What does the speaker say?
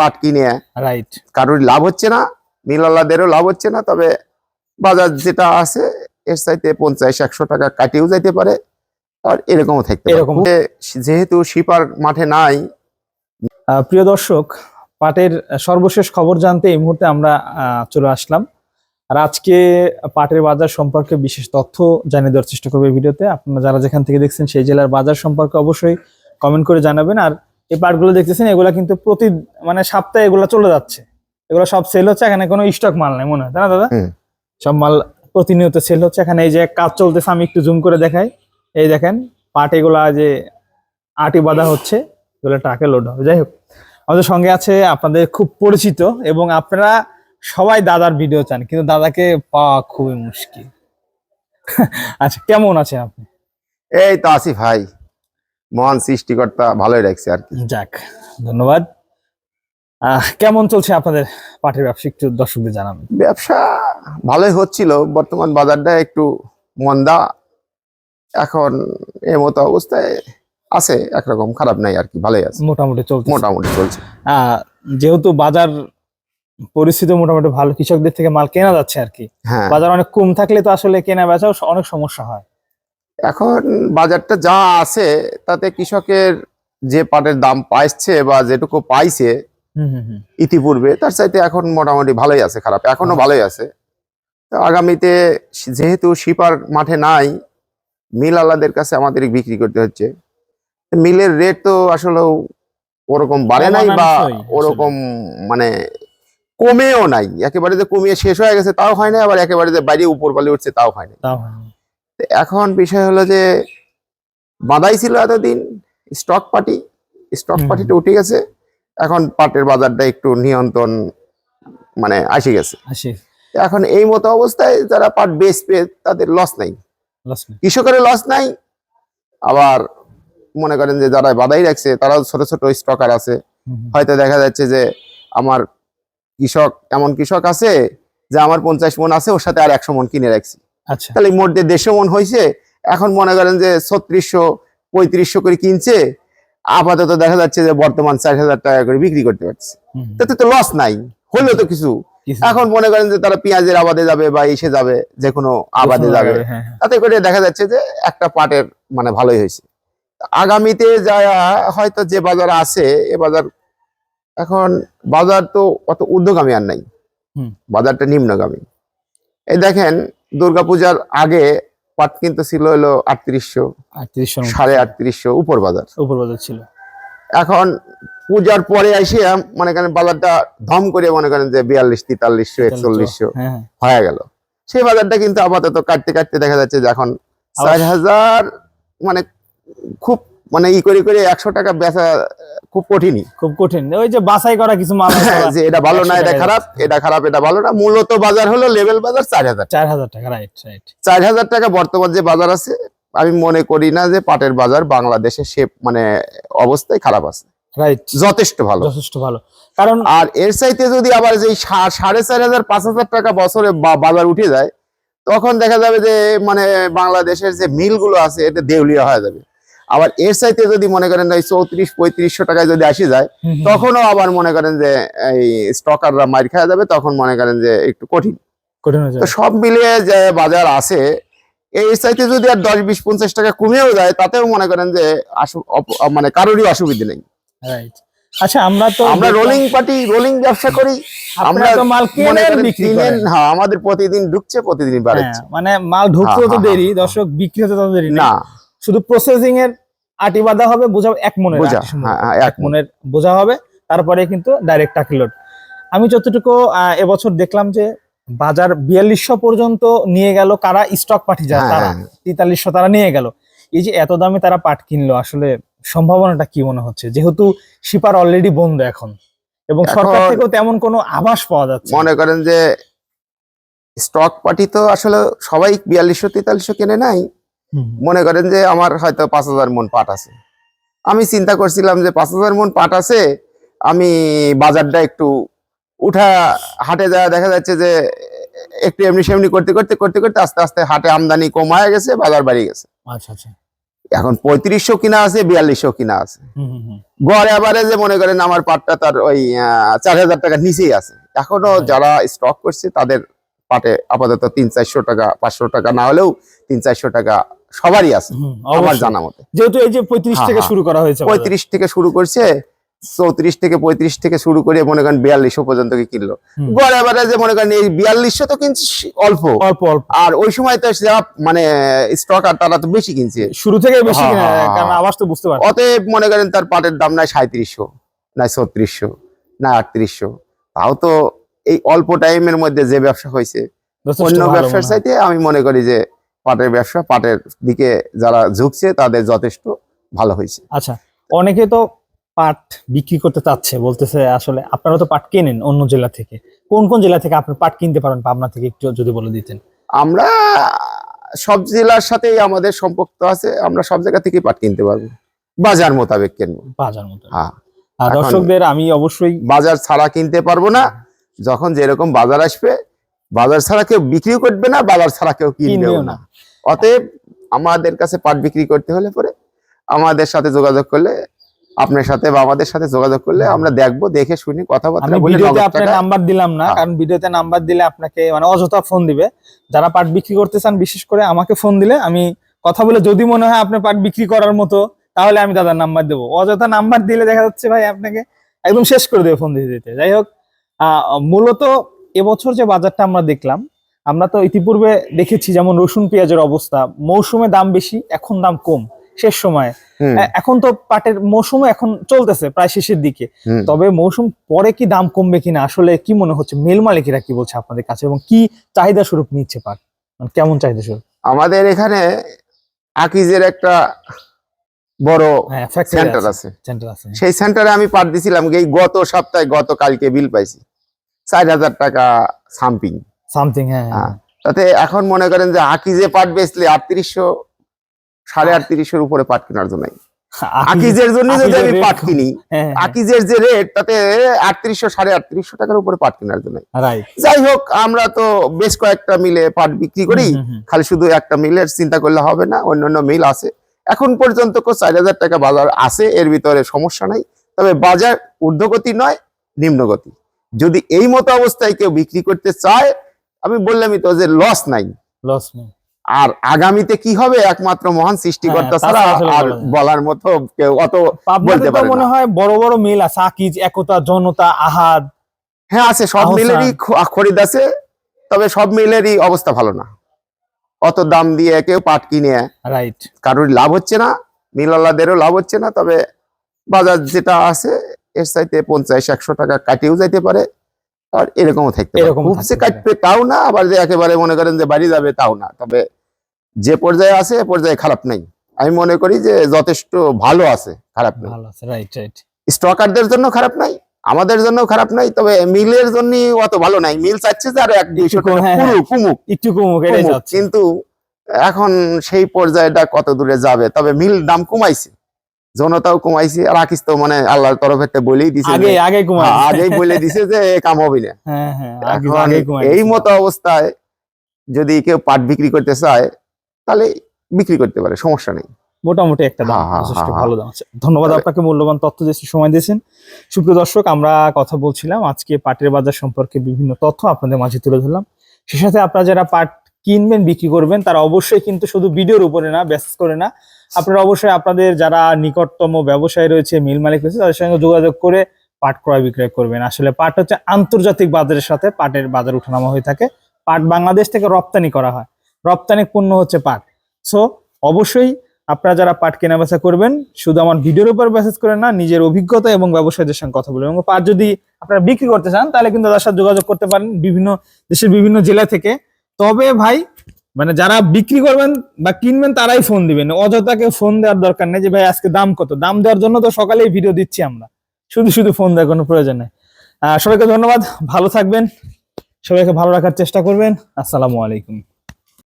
পাট কিনে রাইট কারোর লাভ হচ্ছে না মিলালাদেরও লাভ হচ্ছে না তবে বাজার যেটা আছে এর চাইতে পঞ্চাশ একশো টাকা কাটিয়েও যাইতে পারে আর এরকমও থাকতে এরকম। যেহেতু শিপার মাঠে নাই প্রিয় দর্শক পাটের সর্বশেষ খবর জানতে এই মুহূর্তে আমরা চলে আসলাম। আর আজকে পাটের বাজার সম্পর্কে বিশেষ তথ্য জানিয়ে দেওয়ার চেষ্টা করব এই ভিডিওতে। আপনারা যারা যেখান থেকে দেখছেন সেই জেলার বাজার সম্পর্কে অবশ্যই কমেন্ট করে জানাবেন। আর এই পার্টগুলো দেখতেছেন এগুলা কিন্তু প্রতি মানে সপ্তাহে এগুলো চলে যাচ্ছে। এগুলো সব সেল হচ্ছে এখানে কোনো স্টক মাল নাই মনে হয় তাই না দাদা? সব মাল প্রতিনিয়ত সেল হচ্ছে এখানে এই যে কাজ চলতেছে আমি একটু জুম করে দেখাই। এই দেখেন পাট এগুলা যে আটি বাঁধা হচ্ছে এগুলো ট্রাকে লোড হবে। যাই হোক আমাদের সঙ্গে আছে আপনাদের খুব পরিচিত এবং আপনারা সবাই দাদার ভিডিও চান কিন্তু দাদাকে পাওয়া খুবই মুশকিল। আচ্ছা কেমন আছেন আপনি? এই তো আসি ভাই। মহান সৃষ্টিকর্তা ভালোই রাখছে আর কি। যাক ধন্যবাদ। আহ, কেমন চলছে আপনাদের পাটের ব্যবসা একটু দর্শকদের জানাবেন ব্যবসা ভালোই হচ্ছিল বর্তমান বাজারটা একটু মন্দা। এখন এ মতো অবস্থায় আছে একরকম খারাপ নাই আর কি ভালোই আছে। মোটামুটি চলছে মোটামুটি চলছে। আহ, যেহেতু বাজার পরিস্থিতি মোটামুটি ভালো কৃষকদের থেকে মাল কেনা যাচ্ছে আর কি। হ্যাঁ। বাজার অনেক কম থাকলে তো আসলে কেনা বেচাও অনেক সমস্যা হয়। এখন বাজারটা যা আছে তাতে কৃষকের যে পাটের দাম পাইছে বা যেটুকু পাইছে ইতিপূর্বে তার চাইতে এখন মোটামুটি ভালোই আছে খারাপ। এখনও ভালোই আছে। তো আগামীতে যেহেতু শিপার মাঠে নাই মিল আলাদের কাছে আমাদের বিক্রি করতে হচ্ছে। মিলের রেট তো আসলে ওরকম বাড়ে নাই বা ওরকম মানে কমেও নাই। একেবারে যে কমিয়ে শেষ হয়ে গেছে তাও হয় না। আবার একেবারে যে বাইরে উপর পালে উঠছে তাও হয় না। এখন বিষয় হলো যে বাঁধাই ছিল এতদিন স্টক পার্টি স্টক। পার্টিটা উঠে গেছে। এখন পাটের বাজারটা একটু নিয়ন্ত্রণ মানে আসে গেছে। এখন এই মতো অবস্থায় যারা পাট বেচবে তাদের লস নাই। কৃষকের লস নাই। আবার মনে করেন যে যারা বাধাই রাখছে তারাও ছোট ছোট স্টকার আছে। হয়তো দেখা যাচ্ছে যে আমার কৃষক এমন কৃষক আছে যে আমার পঞ্চাশ মন আছে ওর সাথে আর একশো মন কিনে রাখছি। তাহলে মোট দিয়ে দেড়শো মন হয়েছে এখন মনে করেন যে ছত্রিশশো পঁয়ত্রিশশো করে কিনছে আপাতত দেখা যাচ্ছে যে বর্তমান চার হাজার টাকা করে বিক্রি করতে পারছে। তাতে তো লস নাই হলো তো কিছু। এখন মনে করেন যে তারা পেঁয়াজের আবাদে যাবে বা এসে যাবে যে কোনো আবাদে যাবে। হ্যাঁ, হ্যাঁ। তাতে করে দেখা যাচ্ছে যে একটা পাটের মানে ভালোই হয়েছে। আগামীতে যা হয়তো যে বাজার আছে এ বাজার এখন বাজার তো অত ঊর্ধ্বগামী আর নাই। বাজারটা নিম্নগামী। এই দেখেন দুর্গাপূজার আগে পাট কিন্তু ছিল হলো আটত্রিশশো আটত্রিশশো সাড়ে আটত্রিশশো উপর বাজার। উপর বাজার ছিল। এখন পূজার পরে এসে মনে করেন বাজারটা ধম করে মনে করেন যে বিয়াল্লিশ তেতাল্লিশশো একচল্লিশশো হ্যাঁ হ্যাঁ। হয়ে গেল। সেই বাজারটা কিন্তু আপাতত কাটতে কাটতে দেখা যাচ্ছে যে এখন চার হাজার মানে খুব মানে ই করে করে একশো টাকা বেচা খুব কঠিনই। খুব কঠিন। ওই যে বাছাই করা কিছু মাল যে এটা ভালো না এটা খারাপ এটা খারাপ এটা ভালো না। মূলত বাজার হলো লেভেল বাজার চার হাজার চার হাজার টাকা রাইট রাইট চার হাজার টাকা বর্তমান যে বাজার আছে আমি মনে করি না যে পাটের বাজার বাংলাদেশে সে মানে অবস্থায় খারাপ আছে। রাইট যথেষ্ট ভালো। যথেষ্ট ভালো। কারণ আর এর চাইতে যদি আবার যে সাড়ে চার হাজার পাঁচ হাজার টাকা বছরে বাজার উঠে যায় তখন দেখা যাবে যে মানে বাংলাদেশের যে মিলগুলো আছে এটা দেউলিয়া হয়ে যাবে। আবার এর চাইতে যদি মনে করেন ওই চৌত্রিশ পঁয়ত্রিশশো টাকায় যদি আসে যায় তখনও আবার মনে করেন যে এই স্টকাররা মার খাওয়া যাবে তখন মনে করেন যে একটু কঠিন। তো সব মিলিয়ে যে বাজার আছে এই চাইতে যদি আর দশ বিশ পঞ্চাশ টাকা কমেও যায় তাতেও মনে করেন যে মানে কারোরই অসুবিধা নেই। রাইট আচ্ছা আমরা তো আমরা রোলিং পার্টি রোলিং ব্যবসা করি। আমরা তো মাল কেনেন বিক্রি করেন? হ্যাঁ আমাদের প্রতিদিন ঢুকছে প্রতিদিন হ্যাঁ, বাড়ছে মানে মাল ঢুকতে হ্যাঁ, তো হ্যাঁ, দেরি হ্যাঁ, দর্শক বিক্রি হতে তো দেরি না। শুধু প্রসেসিং এর আটি বাঁধা হবে বোঝা এক মনের বোঝা। হ্যাঁ, হ্যাঁ, এক মনের বোঝা হবে তারপরে কিন্তু ডাইরেক্ট টাকি লোড আমি যতটুকু এবছর দেখলাম যে বাজার বিয়াল্লিশশো পর্যন্ত নিয়ে গেল কারা স্টক পাঠি যারা হ্যাঁ, তারা। তেতাল্লিশশো তারা নিয়ে গেল এই যে এত দামে তারা পাট কিনলো আসলে সম্ভাবনাটা কি মনে হচ্ছে যেহেতু শিপার অলরেডি বন্ধ এখন এবং সরকার থেকেও তেমন কোনো আভাস পাওয়া যাচ্ছে মনে করেন যে স্টক পার্টি তো আসলে সবাই বিয়াল্লিশশো তেতাল্লিশশো কেনে নাই মনে করেন যে আমার হয়তো পাঁচ হাজার মন পাট আছে। আমি চিন্তা করছিলাম যে পাঁচ হাজার মন পাট আছে আমি বাজারটা একটু উঠা হাটে যা দেখা যাচ্ছে যে একটু এমনি সেমনি করতে করতে করতে করতে আস্তে আস্তে হাটে আমদানি কমায় গেছে বাজার বাড়িয়ে গেছে। আচ্ছা আচ্ছা। এখন পঁয়ত্রিশশো কিনা আছে বিয়াল্লিশশো কিনা আছে। গড় এভারেজে মনে করেন আমার পাটটা তার ওই চার হাজার টাকার নিচেই আছে। এখনও হ্যাঁ। যারা স্টক করছে তাদের পাটে আপাতত তিন চারশো টাকা পাঁচশো টাকা না হলেও তিন চারশো টাকা সবারই আছে আমার জানা মতে। যেহেতু এই যে পঁয়ত্রিশ হ্যাঁ, থেকে হ্যাঁ। শুরু করা হয়েছে পঁয়ত্রিশ থেকে শুরু করছে চৌত্রিশ থেকে পঁয়ত্রিশ থেকে শুরু করে মনে করেন বিয়াল্লিশশো পর্যন্ত কি কিনলো। গড় এভারেজে মনে করেন এই বিয়াল্লিশশো তো কিনছে অল্প। অল্প অল্প। আর ওই সময় তো যারা মানে স্টক আর তারা তো বেশি কিনছে। শুরু থেকে বেশি হ্যাঁ, কিনা। কারণ আওয়াজ তো বুঝতে পারছি। অতএব মনে করেন তার পাটের দাম নাই সাঁত্রিশশো না ছত্রিশশো না আটত্রিশশো। তাও তো এই অল্প টাইমের মধ্যে যে ব্যবসা হয়েছে অন্য ব্যবসার চাইতে আমি মনে করি যে পাটের ব্যবসা পাটের দিকে যারা ঝুঁকছে তাদের যথেষ্ট ভালো হয়েছে। আচ্ছা অনেকে তো পাট বিক্রি করতে চাচ্ছে বলতেছে আসলে আপনারা তো পাট কেনেন অন্য জেলা থেকে। কোন কোন জেলা থেকে আপনি পাট কিনতে পারেন? পাবনা থেকে একটু যদি বলে দিতেন। আমরা সব জেলার সাথেই আমাদের সম্পর্ক আছে আমরা সব জায়গা থেকেই পাট কিনতে পারব। বাজার মোতাবেক কিনবো। বাজার মতো হ্যাঁ আর দর্শকদের আমি অবশ্যই বাজার ছাড়া কিনতে পারব না। যখন যেরকম বাজার আসবে বাজার ছাড়া কেউ বিক্রিও করবে না বাজার ছাড়া কেউ কিনবেও না। অতএব আমাদের কাছে পাট বিক্রি করতে হলে পরে আমাদের সাথে যোগাযোগ করলে আপনার সাথে বা আমাদের সাথে যোগাযোগ করলে আমরা দেখব দেখে শুনি কথাবার্তা বলে ভিডিওতে নগদ আপনার নাম্বার দিলাম না হ্যাঁ। কারণ ভিডিওতে নাম্বার দিলে আপনাকে মানে অযথা ফোন দিবে। যারা পাট বিক্রি করতে চান বিশেষ করে আমাকে ফোন দিলে আমি কথা বলে যদি মনে হয় আপনার পাট বিক্রি করার মতো তাহলে আমি দাদার নাম্বার দেবো। অযথা নাম্বার দিলে দেখা যাচ্ছে ভাই আপনাকে একদম শেষ করে দেবে ফোন দিতে দিতে। যাই হোক আহ, মূলত এবছর যে বাজারটা আমরা দেখলাম আমরা তো ইতিপূর্বে দেখেছি যেমন রসুন পেঁয়াজের অবস্থা। মৌসুমে দাম বেশি এখন দাম কম। শেষ সময়ে। এখন তো পাটের মৌসুম এখন চলতেছে প্রায় শেষের দিকে। তবে মৌসুম পরে কি দাম কমবে কিনা আসলে কি মনে হচ্ছে? মেল মালিকেরা কি বলছে আপনাদের কাছে? এবং কি চাহিদা স্বরূপ নিচ্ছে পাট? মানে কেমন চাহিদা স্বরূপ আমাদের এখানে আকিজের একটা বড় হ্যাঁ সেন্টার আছে। সেন্টার আছে সেই সেন্টারে আমি পাট দিছিলাম গত সপ্তাহে গত কালকে বিল পাইছি। চার হাজার টাকা সামথিং সামথিং হ্যাঁ হ্যাঁ, হ্যাঁ। তাতে এখন মনে করেন যে আকিজে পাট বেচলে আটত্রিশশো সাড়ে আটত্রিশশোর উপরে পাট কেনার জন্য আকিজের জন্য যদি আমি পাট কিনি হ্যাঁ, আকিজের যে রেট তাতে আটত্রিশশো সাড়ে আটত্রিশশো টাকার উপরে পাট কেনার জন্য যাই হোক আমরা তো বেশ কয়েকটা মিলে পাট বিক্রি করি। খালি শুধু একটা মিলের চিন্তা করলে হবে না অন্যান্য মিল আছে। এখন পর্যন্ত চার হাজার টাকা বাজার আছে এর ভিতরে সমস্যা নাই। তবে বাজার ঊর্ধ্বগতি নয় নিম্নগতি। যদি এই মতো অবস্থায় কেউ বিক্রি করতে চায় আমি বললামই তো যে লস নাই। লস নেই। আর আগামীতে কি হবে একমাত্র মহান সৃষ্টিকর্তা হ্যাঁ, ছাড়া আর। বলার মতো কেউ অত বলতে পারে মনে হয় বড় বড় মিল আছে আকিজ একতা জনতা আহাদ। হ্যাঁ আছে সব মিলেরই খরিদ আছে তবে সব মিলেরই অবস্থা ভালো না। অত দাম দিয়ে কেউ পাট কিনে রাইট কারোর লাভ হচ্ছে না মিলালাদেরও লাভ হচ্ছে না তবে বাজার যেটা আছে এর চাইতে পঞ্চাশ একশো টাকা কাটিয়েও যাইতে পারে। আর এরকমও থাকতে পারে। কাটবে তাও না আবার যে একেবারে মনে করেন যে বাড়ি যাবে তাও না। তবে যে পর্যায়ে আছে এ পর্যায়ে খারাপ নাই। আমি মনে করি যে যথেষ্ট ভালো আছে খারাপ নাই। ভালো আছে রাইট রাইট স্টকারদের জন্য খারাপ নাই আমাদের জন্য খারাপ নাই তবে মিলের জন্য অত ভালো নাই। মিল চাচ্ছে যে আরও এক দুইশো হ্যাঁ, হ্যাঁ। কুমুক, একটু কমুক। যাচ্ছে। কিন্তু এখন সেই পর্যায়টা কত দূরে যাবে? তবে মিল দাম কমাইছে। জনতাও কমাইছে আকিস তো মানে আল্লাহর তরফ থেকে বলেই দিছে আগে আগে কমাই আগেই বলে দিছে যে কাম হবে না। হ্যাঁ হ্যাঁ আগে আগে এই। মতো অবস্থায় যদি কেউ পাট বিক্রি করতে চায় তাহলে বিক্রি করতে পারে সমস্যা নেই। মোটামুটি একটা দাম যথেষ্ট ভালো দাম আছে। ধন্যবাদ আপনাকে মূল্যবান তথ্য দিয়ে সময় দিয়েছেন। সুপ্রিয় দর্শক আমরা কথা বলছিলাম আজকে পাটের বাজার সম্পর্কে বিভিন্ন তথ্য আপনাদের মাঝে তুলে ধরলাম। সে সাথে আপনারা যারা পাট কিনবেন বিক্রি করবেন তারা অবশ্যই কিন্তু শুধু ভিডিওর উপরে না ব্যাসেস করে না আপনারা অবশ্যই আপনাদের যারা নিকটতম ব্যবসায়ী রয়েছে, মিল মালিক রয়েছে, তাদের সঙ্গে যোগাযোগ করে পাট ক্রয় বিক্রয় করবেন। আসলে পাট হচ্ছে আন্তর্জাতিক বাজারের সাথে পাটের বাজার উঠানামা হয়ে থাকে। পাট বাংলাদেশ থেকে রপ্তানি করা হয়। রপ্তানি পণ্য হচ্ছে পাট। সো অবশ্যই আপনারা যারা পাট কেনা বেচা করবেন, শুধু আমার ভিডিওর উপর মেসেজ করেন না, নিজের অভিজ্ঞতা এবং ব্যবসায়ীদের সঙ্গে কথা বলবেন এবং পাট যদি আপনারা বিক্রি করতে চান, তাহলে কিন্তু তাদের সাথে যোগাযোগ করতে পারেন বিভিন্ন দেশের বিভিন্ন জেলা থেকে। তবে ভাই মানে যারা বিক্রি করবেন বা কিনবেন তারাই ফোন দিবেন। অযথাকে ফোন দেওয়ার দরকার নেই যে, ভাই, আজকে দাম কত? দাম দেওয়ার জন্য তো সকালেই ভিডিও দিচ্ছি আমরা। শুধু শুধু ফোন দেওয়ার কোনো প্রয়োজন নেই। সবাইকে ধন্যবাদ। ভালো থাকবেন। সবাইকে ভালো রাখার চেষ্টা করবেন। আসসালামু আলাইকুম।